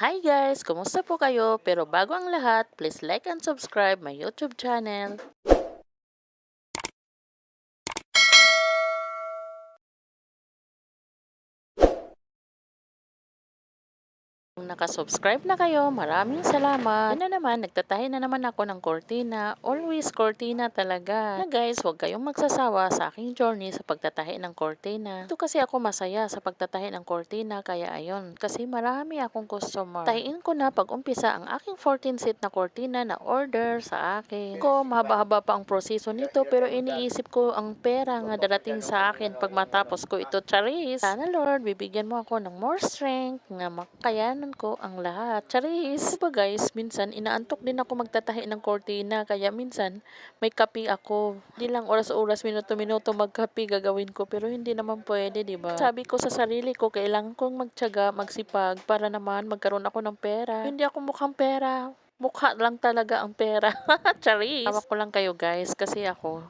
Hi guys! Kumusta po kayo? Pero bago ang lahat, please like and subscribe my YouTube channel. Nakasubscribe na kayo, maraming salamat. Yan na naman, nagtatahi na naman ako ng cortina. Always cortina talaga. Na guys, huwag kayong magsasawa sa aking journey sa pagtatahi ng cortina. Ito kasi ako masaya sa pagtatahi ng cortina, kaya ayon. Kasi marami akong customer. Tahiin ko na pag umpisa ang aking 14 seat na cortina na order sa akin. Ko, mahaba-haba pa ang proseso nito, pero iniisip ko ang pera nga darating sa akin pag matapos ko ito, Charis. Sana Lord, bibigyan mo ako ng more strength nga makayanan ang lahat. Charis! Diba guys, minsan inaantok din ako magtatahi ng cortina, kaya minsan may kape ako. Hindi lang oras-oras, minuto-minuto magkape gagawin ko, pero hindi naman pwede, di ba? Sabi ko sa sarili ko, kailangan kong magtiyaga, magsipag, para naman magkaroon ako ng pera. Hindi ako mukhang pera. Mukha lang talaga ang pera. Charis! Tawag ko lang kayo guys, kasi ako,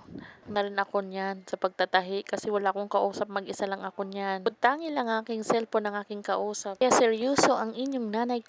na rin ako niyan sa pagtatahi kasi wala akong kausap mag-isa lang ako niyan. Butangi lang aking cellphone ng aking kausap. Kaya seryoso ang inyong nanay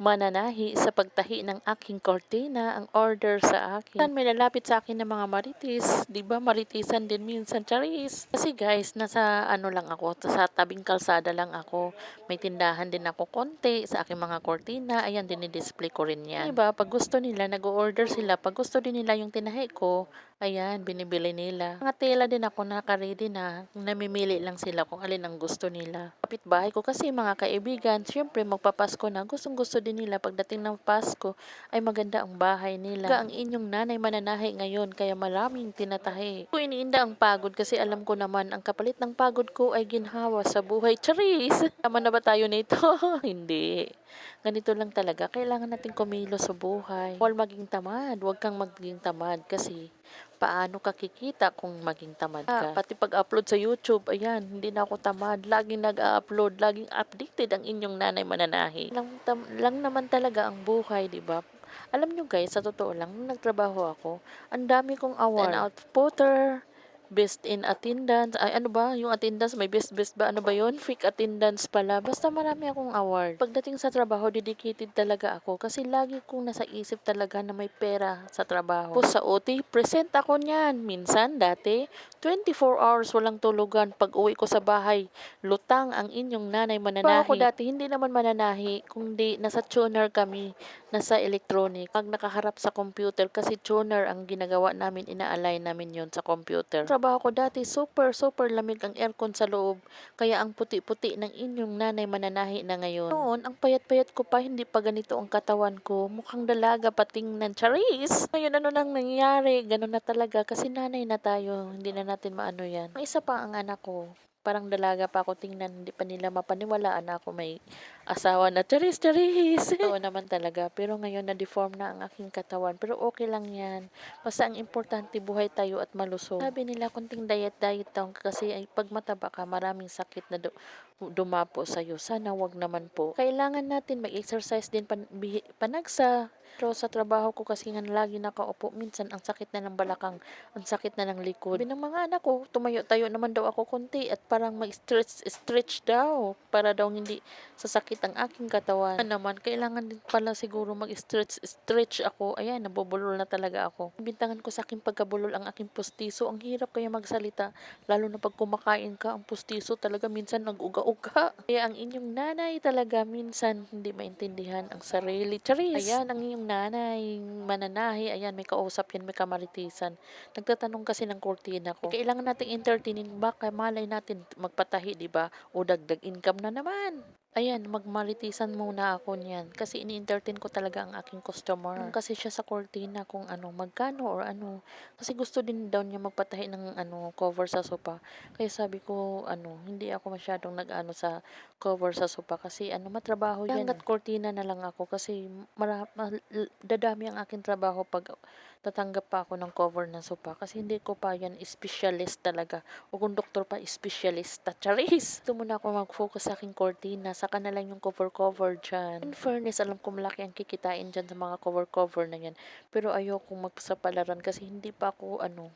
mananahi sa pagtahi ng aking cortina ang order sa akin. Minsan may lalapit sa akin ng mga maritis, ba? Maritisan din minsan, charis. Kasi guys, nasa ano lang ako, sa tabing kalsada lang ako. May tindahan din ako konti sa aking mga cortina. Ayan, dinidisplay ko rin yan. 'Di ba? Pag gusto nila, nag-order sila. Pag gusto din nila yung tinahi ko, ayan, binibili nila. Mga tela din ako naka-ready na. Namimili lang sila kung alin ang gusto nila. Kapitbahay ko kasi mga kaibigan, syempre magpapasko na. Gustong gusto din nila pagdating ng Pasko ay maganda ang bahay nila. Ka ang inyong nanay mananahi ngayon kaya maraming tinatahi. Ko iniinda ang pagod kasi alam ko naman ang kapalit ng pagod ko ay ginhawa sa buhay. Charis! Tama na ba tayo nito? Hindi. Ganito lang talaga. Kailangan natin kumilo sa buhay. Huwag maging tamad. Huwag kang maging tamad kasi paano ka kikita kung maging tamad ka. Ah, pati pag-upload sa YouTube, ayan, hindi na ako tamad. Laging nag-upload, laging updated ang inyong nanay mananahi. Lang, tam- lang naman talaga ang buhay, di ba? Alam nyo guys, sa totoo lang, nung nagtrabaho ako, ang dami kong award. An outputter, best in attendance. Ay, ano ba? Yung attendance, may best best ba? Ano ba yon Fake attendance pala. Basta marami akong award. Pagdating sa trabaho, dedicated talaga ako. Kasi lagi kong nasa isip talaga na may pera sa trabaho. Po sa OT, present ako niyan. Minsan, dati, 24 hours walang tulugan. Pag uwi ko sa bahay, lutang ang inyong nanay mananahi. Pa ako dati, hindi naman mananahi, kundi nasa tuner kami, nasa electronic. Pag nakaharap sa computer, kasi tuner ang ginagawa namin, ina-align namin yon sa computer trabaho ko dati, super, super lamig ang aircon sa loob. Kaya ang puti-puti ng inyong nanay mananahi na ngayon. Noon, ang payat-payat ko pa, hindi pa ganito ang katawan ko. Mukhang dalaga patingnan. Charis! Ngayon, ano nang nangyari? Ganun na talaga. Kasi nanay na tayo. Hindi na natin maano yan. May isa pa ang anak ko parang dalaga pa ako tingnan, hindi pa nila mapaniwalaan ako may asawa na charis charis. Oo naman talaga, pero ngayon na-deform na ang aking katawan. Pero okay lang yan. Basta ang importante, buhay tayo at malusog. Sabi nila, kunting diet-diet daw kasi ay pag mataba ka, maraming sakit na du- dumapo sa'yo. Sana wag naman po. Kailangan natin mag-exercise din pan- panagsa. Pero sa trabaho ko kasi nga lagi nakaupo, minsan ang sakit na ng balakang, ang sakit na ng likod. Sabi ng mga anak ko, tumayo-tayo naman daw ako konti at parang mag-stretch stretch daw para daw hindi sasakit ang aking katawan. Ano naman, kailangan din pala siguro mag-stretch stretch ako. Ayan, nabubulol na talaga ako. Bintangan ko sa aking pagkabulol ang aking pustiso. Ang hirap kaya magsalita, lalo na pag kumakain ka, ang pustiso talaga minsan nag-uga-uga. Kaya ang inyong nanay talaga minsan hindi maintindihan ang sarili. Charis! Ayan, ang inyong nanay, mananahi, ayan, may kausap yan, may kamaritisan. Nagtatanong kasi ng kurtina ko, kailangan nating entertainin, baka malay natin magpatahi, di ba? O dagdag income na naman. Ayan, magmaritisan muna ako niyan. Kasi ini-entertain ko talaga ang aking customer. Kasi siya sa cortina kung ano, magkano or ano. Kasi gusto din daw niya magpatahi ng ano, cover sa sopa. Kaya sabi ko, ano, hindi ako masyadong nag-ano sa cover sa sopa. Kasi ano, matrabaho yan. Hanggat cortina na lang ako. Kasi mara, ma- dadami ang aking trabaho pag tatanggap pa ako ng cover ng sopa. Kasi hindi ko pa yan specialist talaga. O kung doktor pa, specialist. Charis! Ito muna ako mag-focus sa aking cortina. Saka na lang yung cover-cover dyan. In fairness, alam ko malaki ang kikitain dyan sa mga cover-cover na yan. Pero ayoko magsapalaran kasi hindi pa ako, ano,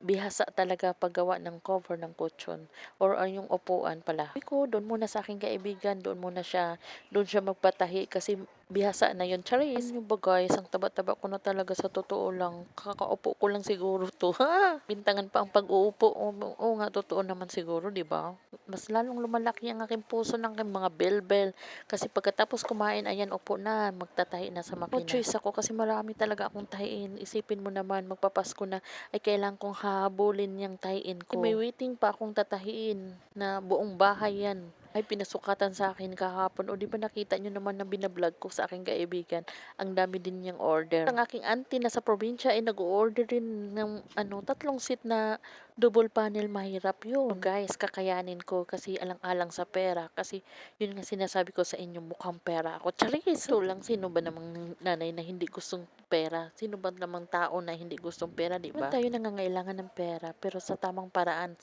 bihasa talaga paggawa ng cover ng kutsyon or ah, yung upuan pala. Ko, doon muna sa aking kaibigan, doon muna siya, doon siya magpatahi kasi bihasa na yun. Charis, ano ba guys, ang taba-taba ko na talaga sa totoo lang. Kakaupo ko lang siguro to. Ha! Bintangan pa ang pag-uupo. Oo, oo nga, totoo naman siguro, di ba? Mas lalong lumalaki ang aking puso ng aking mga bell-bell. Kasi pagkatapos kumain, ayan, upo na, magtatahi na sa makina. No choice ako kasi marami talaga akong tahiin. Isipin mo naman, magpapasko na, ay kailangan kong habulin yung tahiin ko. May waiting pa akong tatahiin na buong bahay yan ay pinasukatan sa akin kahapon. O di ba nakita nyo naman na binablog ko sa aking kaibigan, ang dami din niyang order. Ang aking auntie na sa probinsya ay nag-order rin ng ano, tatlong seat na double panel mahirap yun. Guys, kakayanin ko kasi alang-alang sa pera. Kasi yun nga sinasabi ko sa inyo, mukhang pera ako. Charis! So lang, sino ba namang nanay na hindi gustong pera? Sino ba namang tao na hindi gustong pera, di ba? Tayo nangangailangan ng pera, pero sa tamang paraan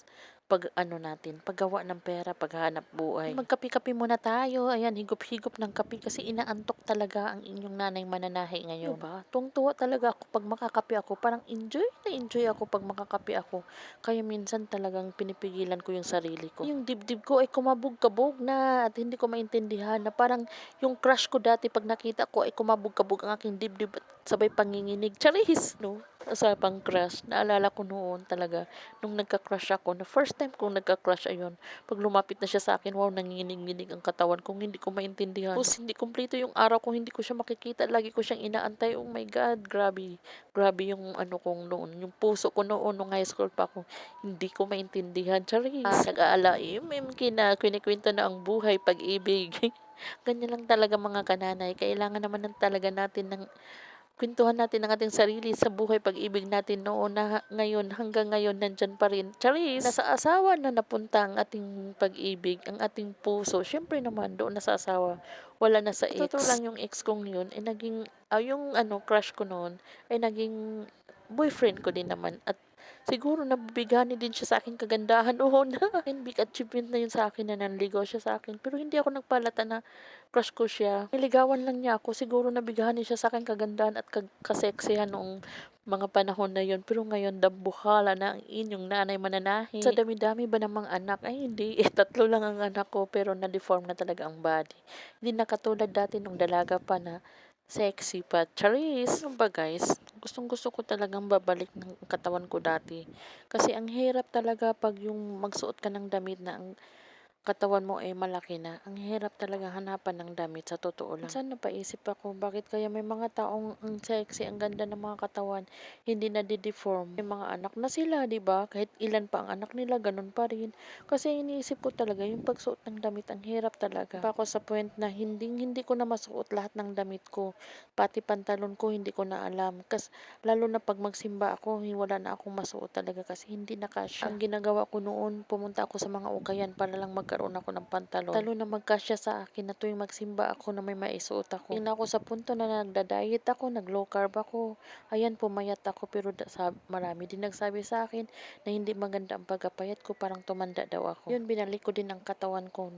pag ano natin, paggawa ng pera, paghanap buhay. Magkapi-kapi muna tayo. Ayan, higop-higop ng kapi kasi inaantok talaga ang inyong nanay mananahi ngayon. Diba? Tuwang-tuwa talaga ako pag makakapi ako. Parang enjoy na enjoy ako pag makakapi ako. Kaya minsan talagang pinipigilan ko yung sarili ko. Yung dibdib ko ay kumabog-kabog na at hindi ko maintindihan na parang yung crush ko dati pag nakita ko ay kumabog-kabog ang aking dibdib at sabay panginginig. Charis! No? Usapang crush. Naalala ko noon talaga nung nagka-crush ako na first time kong nagka-crush ayun. Pag lumapit na siya sa akin, wow, nanginginig-nginig ang katawan kung hindi ko maintindihan. Tapos hindi kumpleto yung araw kung hindi ko siya makikita. Lagi ko siyang inaantay. Oh my God, grabe. Grabe yung ano kong noon. Yung puso ko noon nung high school pa ako. Hindi ko maintindihan. Charis. Ah, nag-aala. Yung kina, kwento na ang buhay, pag-ibig. Ganyan lang talaga mga kananay. Kailangan naman ng talaga natin ng kwentuhan natin ang ating sarili sa buhay pag-ibig natin noon na ngayon hanggang ngayon nandyan pa rin. Charis, nasa asawa na napunta ang ating pag-ibig, ang ating puso. Syempre naman doon nasa asawa, wala na sa ex. Totoo lang yung ex kong yun, ay naging, ah, yung ano, crush ko noon, ay naging boyfriend ko din naman. At siguro nabibigani din siya sa akin kagandahan. Oo na, big achievement na yun sa akin na nanligaw siya sa akin. Pero hindi ako nagpalata na crush ko siya. Niligawan lang niya ako. Siguro nabigani siya sa akin kagandahan at kag kaseksihan noong mga panahon na yon pero ngayon dambuhala na ang inyong nanay mananahi. Sa dami-dami ba namang anak? Ay hindi, eh, tatlo lang ang anak ko pero na-deform na talaga ang body. Hindi na katulad dati nung dalaga pa na sexy pa. Charis! Ano ba guys? Gustong gusto ko talagang babalik ng katawan ko dati. Kasi ang hirap talaga pag yung magsuot ka ng damit na ang katawan mo ay malaki na, ang hirap talaga hanapan ng damit sa totoo lang. Minsan napaisip ako, bakit kaya may mga taong ang sexy, ang ganda ng mga katawan, hindi na di-deform. May mga anak na sila, di ba? Kahit ilan pa ang anak nila, ganun pa rin. Kasi iniisip ko talaga, yung pagsuot ng damit, ang hirap talaga. Pa ako sa point na hindi, hindi ko na masuot lahat ng damit ko. Pati pantalon ko, hindi ko na alam. Kasi lalo na pag magsimba ako, wala na akong masuot talaga kasi hindi na kasya. Ang ginagawa ko noon, pumunta ako sa mga ukayan para lang magkaroon ako ng pantalon. Talo na magkasya sa akin na tuwing magsimba ako na may maisuot ako. Tingnan ako sa punto na nagda-diet ako, nag-low carb ako. Ayan, pumayat ako pero da, sa, marami din nagsabi sa akin na hindi maganda ang pagkapayat ko, parang tumanda daw ako. Yun, binalik ko din ang katawan ko.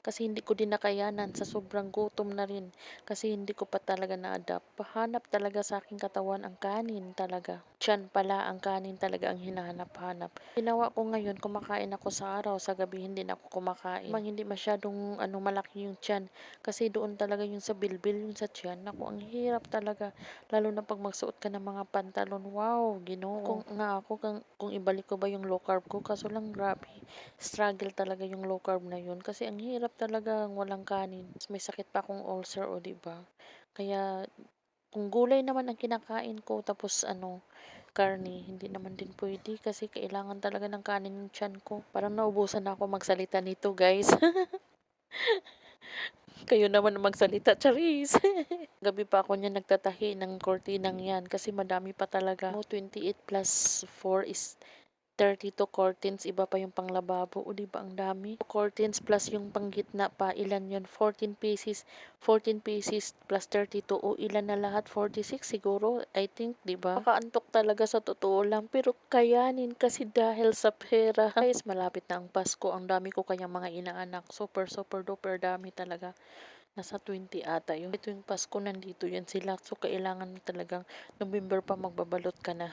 Kasi hindi ko din nakayanan sa sobrang gutom na rin. Kasi hindi ko pa talaga na-adapt. Pahanap talaga sa aking katawan ang kanin talaga. Tiyan pala ang kanin talaga ang hinahanap-hanap. Ginawa ko ngayon, kumakain ako sa araw, sa gabi hindi na ako kumakain kumakain. Mang hindi masyadong ano, malaki yung tiyan. Kasi doon talaga yung sa bilbil, yung sa tiyan. Naku, ang hirap talaga. Lalo na pag magsuot ka ng mga pantalon. Wow, ginoo. Kung nga ako, kung, kung ibalik ko ba yung low carb ko, kaso lang grabe. Struggle talaga yung low carb na yun. Kasi ang hirap talaga walang kanin. May sakit pa akong ulcer, o di ba Kaya, kung gulay naman ang kinakain ko, tapos ano, karne, hindi naman din pwede kasi kailangan talaga ng kanin yung tiyan ko. Parang naubusan na ako magsalita nito, guys. Kayo naman magsalita, Charis. Gabi pa ako niya nagtatahi ng kortinang yan kasi madami pa talaga. Mo 28 plus 4 is 32 curtains, iba pa yung panglababo. O, di ba ang dami? Curtains plus yung panggitna pa, ilan yun? 14 pieces. 14 pieces plus 32. O, ilan na lahat? 46 siguro, I think, di ba? Makaantok talaga sa totoo lang. Pero kayanin kasi dahil sa pera. Guys, malapit na ang Pasko. Ang dami ko kanyang mga inaanak. Super, super, duper dami talaga. Nasa 20 ata yung Pasko, nandito yan sila. So, kailangan mo talagang November pa magbabalot ka na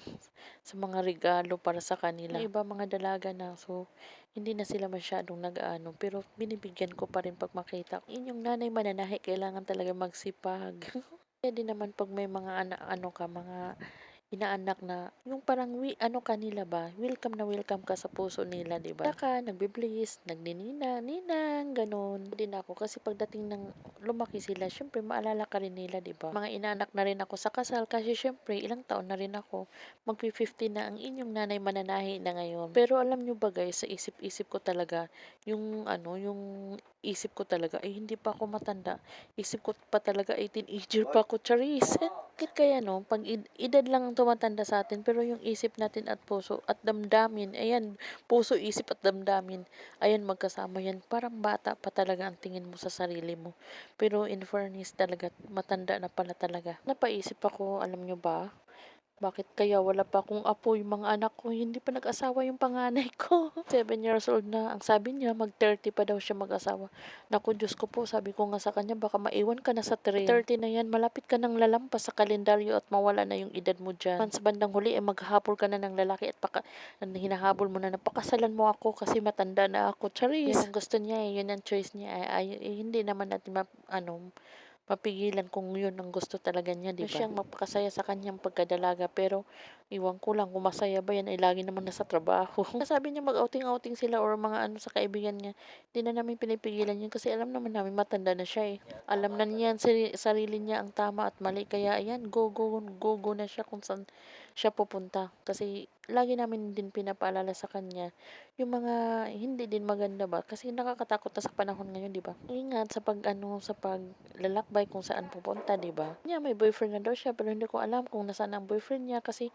sa mga regalo para sa kanila. Iba mga dalaga na. So, hindi na sila masyadong nag-ano. Pero binibigyan ko pa rin pag makita. Inyong nanay mananahi, kailangan talaga magsipag. Din naman pag may mga ana, ano ka, mga inaanak na yung parang wi, ano kanila ba? Welcome na welcome ka sa puso nila di ba? Ka nagbe-bliss nagninina ninang ganon. Din ako kasi pagdating ng lumaki sila syempre maalala ka rin nila di ba? Mga inaanak na rin ako sa kasal kasi syempre ilang taon na rin ako magpi 50 na ang inyong nanay mananahi na ngayon. Pero alam nyo ba guys sa isip-isip ko talaga yung ano yung isip ko talaga ay hindi pa ako matanda. Isip ko pa talaga 18 ager pa ako charis bakit kaya no? Pag ed- edad lang ang tumatanda sa atin pero yung isip natin at puso at damdamin ayan puso isip at damdamin ayan magkasama yan. Parang bata pa talaga ang tingin mo sa sarili mo. Pero in fairness talaga matanda na pala talaga. Napaisip ako alam nyo ba bakit kaya wala pa akong apo yung mga anak ko? Hindi pa nag-asawa yung panganay ko. 7 years old na. Ang sabi niya, mag-30 pa daw siya mag-asawa. Naku, Diyos ko po, sabi ko nga sa kanya, baka maiwan ka na sa train. 30 na yan, malapit ka nang lalampas sa kalendaryo at mawala na yung edad mo dyan. Man, sa bandang huli, eh, maghahabol ka na ng lalaki at paka, hinahabol mo na na pakasalan mo ako kasi matanda na ako. Charis. Yan ang gusto niya eh, yun ang choice niya. Ay, ay, eh, hindi naman natin map, ano, mapigilan kung yun ang gusto talaga niya, di ba? Siyang magpakasaya sa kanyang pagkadalaga pero iwan ko lang kung masaya ba yan ay lagi naman nasa trabaho. Sabi niya mag-outing-outing sila or mga ano sa kaibigan niya. Hindi na namin pinipigilan yun kasi alam naman namin matanda na siya eh. Alam na niya sari- sarili niya ang tama at mali kaya ayan go go go go na siya kung saan siya pupunta. Kasi lagi namin din pinapaalala sa kanya yung mga hindi din maganda ba? Kasi nakakatakot na sa panahon ngayon di ba? Ingat sa pag ano sa paglalakbay kung saan pupunta di ba? Niya may boyfriend na daw siya pero hindi ko alam kung nasaan ang boyfriend niya kasi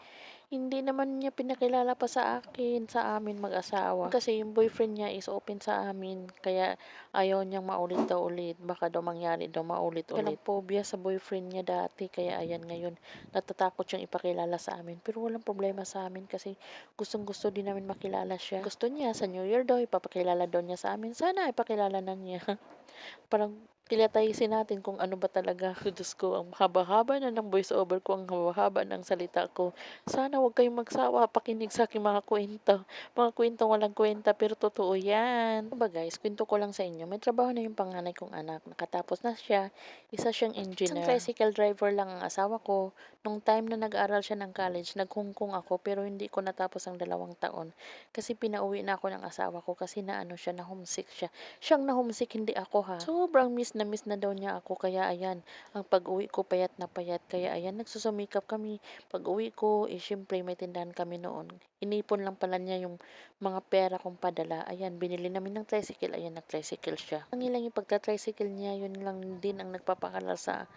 hindi naman niya pinakilala pa sa akin sa amin mag-asawa. Kasi yung boyfriend niya is open sa amin kaya ayaw niyang maulit daw ulit baka daw mangyari daw maulit ulit phobia sa boyfriend niya dati. Kaya ayan ngayon natatakot siyang ipakilala sa amin. Pero walang problema sa amin kasi gustong gusto din namin makilala siya. Gusto niya sa New Year daw ipapakilala daw niya sa amin. Sana ipakilala na niya. Parang kilatayisin natin kung ano ba talaga. Diyos ko, ang haba-haba na ng voice over ko, ang haba-haba ng salita ko. Sana huwag kayong magsawa, pakinig sa aking mga kwento. Mga kwentong walang kwenta, pero totoo yan. Ano ba guys, kwento ko lang sa inyo. May trabaho na yung panganay kong anak. Nakatapos na siya. Isa siyang engineer. Isang tricycle driver lang ang asawa ko. Nung time na nag-aral siya ng college, naghungkong ako, pero hindi ko natapos ang dalawang taon. Kasi pinauwi na ako ng asawa ko kasi na ano siya, na homesick siya. Siyang na homesick, hindi ako ha. Sobrang miss na miss na daw niya ako. Kaya ayan, ang pag-uwi ko payat na payat. Kaya ayan, nagsusumikap kami. Pag-uwi ko, eh syempre may tindahan kami noon. Inipon lang pala niya yung mga pera kong padala. Ayan, binili namin ng tricycle. Ayan, nag-tricycle siya. Ang ilang yung pagka-tricycle niya, yun lang din ang nagpapakalal sa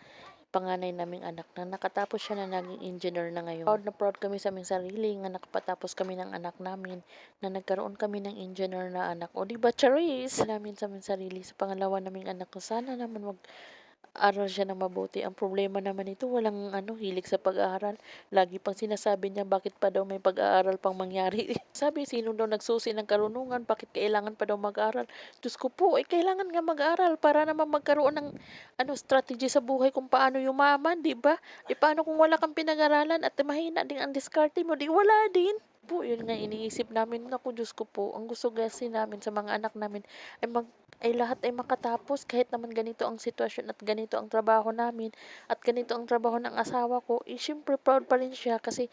panganay naming anak na nakatapos siya na naging engineer na ngayon. Proud na proud kami sa aming sarili nga nakapatapos kami ng anak namin na nagkaroon kami ng engineer na anak. O di ba, Charis? Namin sa aming sarili sa pangalawa naming anak ko. Sana naman mag aral siya ng mabuti. Ang problema naman ito, walang ano, hilig sa pag-aaral. Lagi pang sinasabi niya bakit pa daw may pag-aaral pang mangyari. Sabi, sino daw nagsusi ng karunungan, bakit kailangan pa daw mag-aaral? Diyos ko po, eh, kailangan nga mag-aaral para naman magkaroon ng ano, strategy sa buhay kung paano yumaman, di ba? E paano kung wala kang pinag-aralan at mahina din ang diskarte mo, di wala din po, yun nga iniisip namin, naku Diyos ko po, ang gusto kasi namin sa mga anak namin ay mag ay lahat ay makatapos kahit naman ganito ang sitwasyon at ganito ang trabaho namin at ganito ang trabaho ng asawa ko, eh syempre proud pa rin siya kasi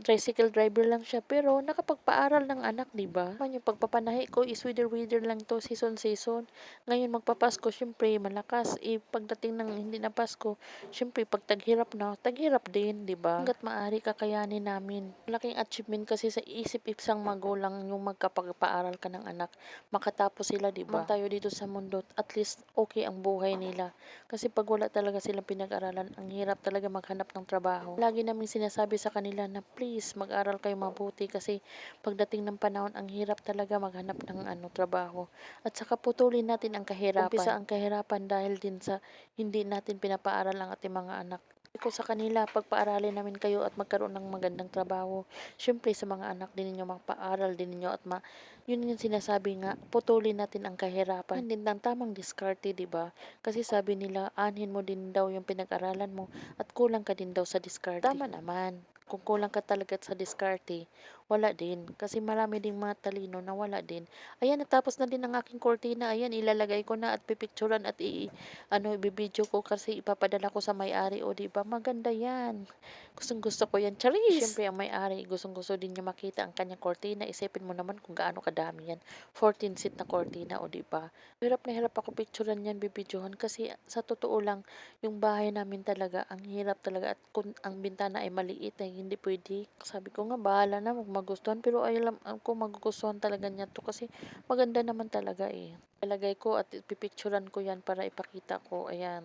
tricycle driver lang siya pero nakapagpaaral ng anak, di ba? Yung pagpapanahi ko is wither lang to season season. Ngayon magpapasko, syempre malakas. Eh pagdating ng hindi na Pasko, syempre pag taghirap na, taghirap din, di ba? Hanggat maaari kakayanin namin. Malaking achievement kasi sa isip isang magulang yung magkapagpaaral ka ng anak. Makatapos sila, di ba? tayo dito sa mundo, at least okay ang buhay nila. Kasi pag wala talaga silang pinag-aralan, ang hirap talaga maghanap ng trabaho. Lagi namin sinasabi sa kanila na please mag-aral kayo mabuti kasi pagdating ng panahon ang hirap talaga maghanap ng ano trabaho. At saka putulin natin ang kahirapan. Umpisa ang kahirapan dahil din sa hindi natin pinapaaral ang ating mga anak ko sa kanila, pagpaaralin namin kayo at magkaroon ng magandang trabaho. Siyempre, sa mga anak din ninyo, magpaaral din ninyo at ma Yun yung sinasabi nga, putulin natin ang kahirapan. Hindi ng tamang diskarte, di ba? Kasi sabi nila, anhin mo din daw yung pinag-aralan mo at kulang ka din daw sa diskarte. Tama naman. Kung kulang ka talaga sa diskarte, wala din. Kasi marami ding mga talino na wala din. Ayan, natapos na din ang aking kortina. Ayan, ilalagay ko na at pipicturan at i, ano, ibibidyo ko kasi ipapadala ko sa may-ari. O, di ba? Maganda yan. Gustong gusto ko yan. Charis! Siyempre, ang may-ari, gustong gusto din niya makita ang kanyang kortina. Isipin mo naman kung gaano kadami yan. 14 seat na kortina, o, di ba? Hirap na hirap ako picturean yan, bibidyohan. Kasi sa totoo lang, yung bahay namin talaga, ang hirap talaga. At kung ang bintana ay maliit, ay hindi pwede. Sabi ko nga, bahala na, mag magustuhan. Pero alam ko magugustuhan talaga niya to kasi maganda naman talaga eh. Ilagay ko at pipicturean ko yan para ipakita ko. Ayan.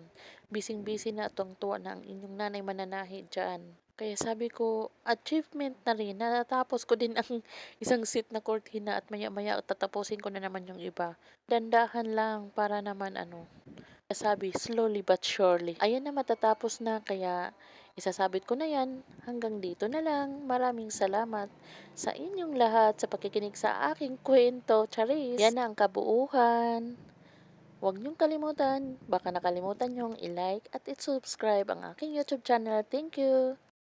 Bising-busy na atong tuwa na ang inyong nanay mananahi dyan. Kaya sabi ko, achievement na rin. Natapos ko din ang isang seat na cortina at maya-maya tatapusin ko na naman yung iba. Dandahan lang para naman ano, sabi, slowly but surely. Ayan na matatapos na, kaya isasabit ko na yan. Hanggang dito na lang. Maraming salamat sa inyong lahat sa pakikinig sa aking kwento. Charis! Yan na ang kabuuhan. Huwag niyong kalimutan, baka nakalimutan niyong i-like at i-subscribe ang aking YouTube channel. Thank you!